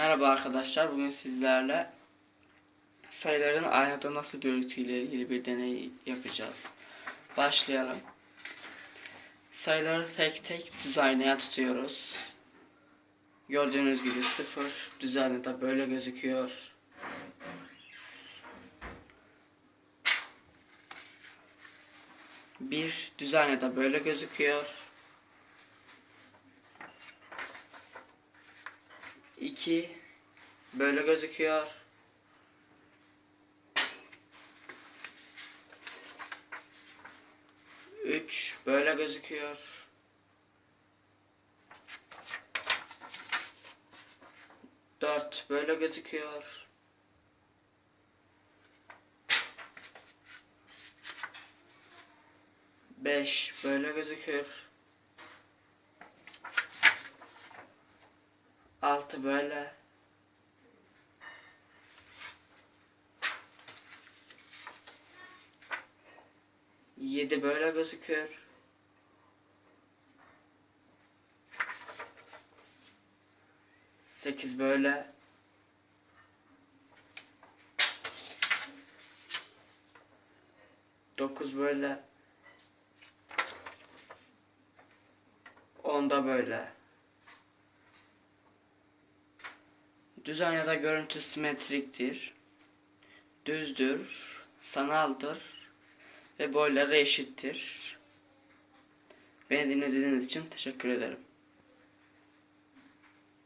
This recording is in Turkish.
Merhaba arkadaşlar. Bugün sizlerle sayıların aynada nasıl görüntüyle ilgili bir deney yapacağız. Başlayalım. Sayıları tek tek düz tutuyoruz. Gördüğünüz gibi sıfır düz aynada böyle gözüküyor. Bir düz aynada böyle gözüküyor. 2 böyle gözüküyor. Üç böyle gözüküyor. Dört böyle gözüküyor. Beş böyle gözüküyor. Altı böyle. Yedi böyle gözüküyor. Sekiz böyle. Dokuz böyle. On da böyle. Düz aynada görüntü simetriktir. Düzdür, sanaldır ve boyları eşittir. Beni dinlediğiniz için teşekkür ederim.